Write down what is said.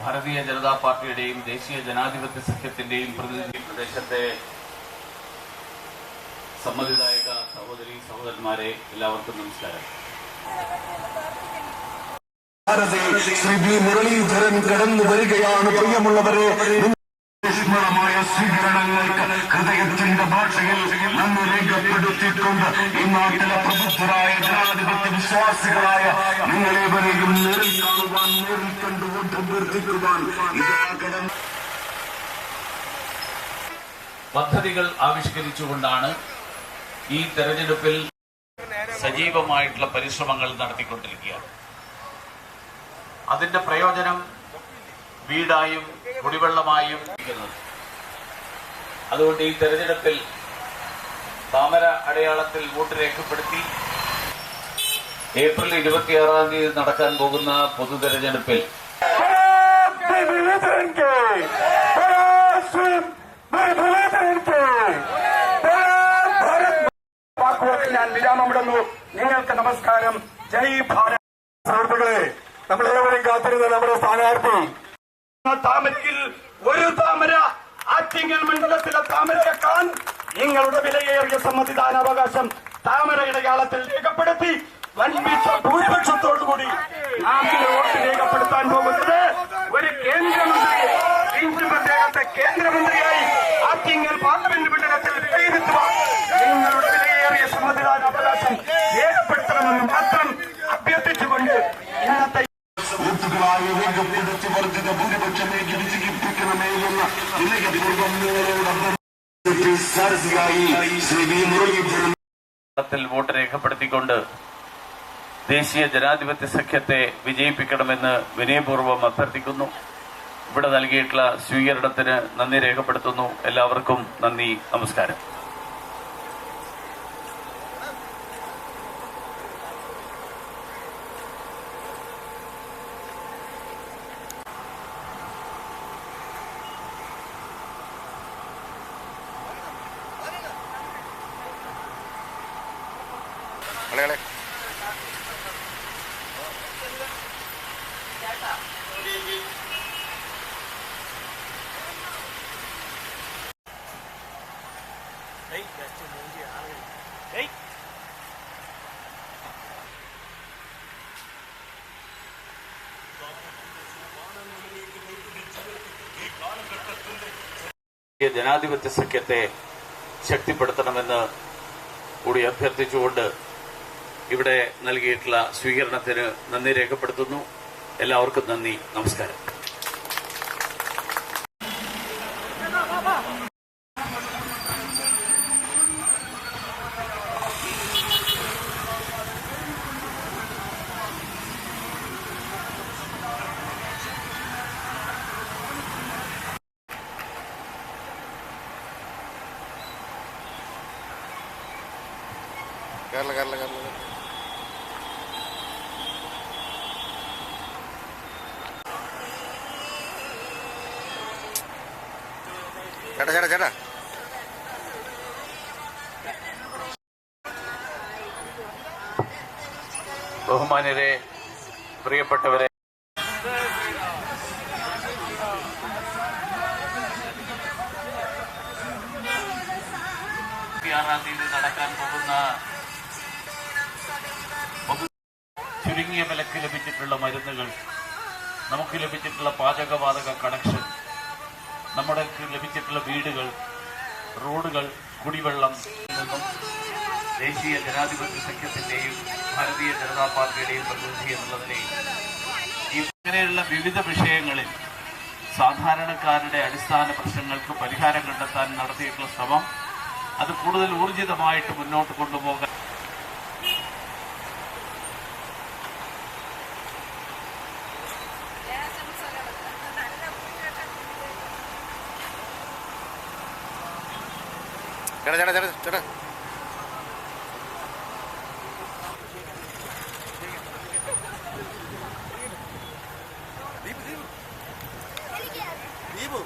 ഭാരതീയ ജനതാ പാർട്ടിയുടെയും ദേശീയ ജനാധിപത്യ സഖ്യത്തിന്റെയും പ്രതിനിധി പ്രദേശത്തെ സമ്മതിദായക സഹോദരി സഹോദരന്മാരെ എല്ലാവർക്കും നമസ്കാരം. ശ്രീ ബി മുരളീധരൻ കടന്നു വരികയാണ്. പ്രിയമുള്ളവരെ ഊഷ്മളമായ സ്വീകരണങ്ങൾക്ക് ഹൃദയത്തിന്റെ ഭാഷയിൽ നന്ദി രേഖപ്പെടുത്തിയിട്ടുണ്ട്. ഈ നാട്ടിലെ പ്രബുദ്ധരായ ജനാധിപത്യ വിശ്വാസികളായ നിങ്ങളേവരെയും നേരിൽ പദ്ധതികൾ ആവിഷ്കരിച്ചുകൊണ്ടാണ് ഈ തെരഞ്ഞെടുപ്പിൽ സജീവമായിട്ടുള്ള പരിശ്രമങ്ങൾ നടത്തിക്കൊണ്ടിരിക്കുകയാണ് അതിന്റെ പ്രയോജനം വീടായും കുടിവെള്ളമായും. അതുകൊണ്ട് ഈ തെരഞ്ഞെടുപ്പിൽ താമര അടയാളത്തിൽ വോട്ട് രേഖപ്പെടുത്തി ഏപ്രിൽ ഇരുപത്തിയാറാം തീയതി നടക്കാൻ പോകുന്ന പൊതു തെരഞ്ഞെടുപ്പിൽ വാക്കുകൾ ഞാൻ വിരാമമിടുന്നു നിങ്ങൾക്ക് നമസ്കാരം. ജയ് ഭാരത്. സുഹൃത്തുക്കളെ നമ്മളേവരും കാത്തിരുന്ന നമ്മുടെ സ്ഥാനാർത്ഥി. താമരയിൽ ഒരു താമര ആറ്റിങ്ങൽ മണ്ഡലത്തിലെ താമരയെക്കാൻ നിങ്ങളുടെ വിലയേറിയ സമ്മതിദാനാവകാശം താമര ഇടയാളത്തിൽ രേഖപ്പെടുത്തി വൻപിച്ച ഭൂരിപക്ഷത്തോടുകൂടി. നാം വോട്ട് രേഖപ്പെടുത്തിക്കൊണ്ട് ദേശീയ ജനാധിപത്യ സഖ്യത്തെ വിജയിപ്പിക്കണമെന്ന് വിനയപൂർവം അഭ്യർത്ഥിക്കുന്നു. ഇവിടെ നൽകിയിട്ടുള്ള സ്വീകരണത്തിന് നന്ദി രേഖപ്പെടുത്തുന്നു. എല്ലാവർക്കും നന്ദി നമസ്കാരം. ദേശീയ ജനാധിപത്യ സഖ്യത്തെ ശക്തിപ്പെടുത്തണമെന്ന് കൂടി അഭ്യർത്ഥിച്ചുകൊണ്ട് ഇവിടെ നൽകിയിട്ടുള്ള സ്വീകരണത്തിന് നന്ദി രേഖപ്പെടുത്തുന്നു. എല്ലാവർക്കും നന്ദി. നമസ്കാരം. കേരള കേരള കേരള ചേട്ടാ ചേട്ടാ ചേട്ടാ ബഹുമാന്യരെ പ്രിയപ്പെട്ടവരെ. ഇരുപത്തിയാറാം തീയതി നടക്കാൻ പോകുന്ന ചുരുങ്ങിയ വിലക്ക് ലഭിച്ചിട്ടുള്ള മരുന്നുകൾ നമുക്ക് ലഭിച്ചിട്ടുള്ള പാചകവാതക കണക്ഷൻ നമ്മുടെ ലഭിച്ചിട്ടുള്ള വീടുകൾ റോഡുകൾ കുടിവെള്ളം ദേശീയ ജനാധിപത്യ സഖ്യത്തിന്റെയും ഭാരതീയ ജനതാ പാർട്ടിയുടെയും പ്രതിനിധി എന്നുള്ളതിനെയും ഇങ്ങനെയുള്ള വിവിധ വിഷയങ്ങളിൽ സാധാരണക്കാരുടെ അടിസ്ഥാന പ്രശ്നങ്ങൾക്ക് പരിഹാരം കണ്ടെത്താൻ നടത്തിയിട്ടുള്ള ശ്രമം അത് കൂടുതൽ ഊർജിതമായിട്ട് മുന്നോട്ട് കൊണ്ടുപോകാൻ ചേട്ടാ ചേട്ടാ ചേട്ടാ ചേട്ടാ. ദീപു ദീപു. ദീപു.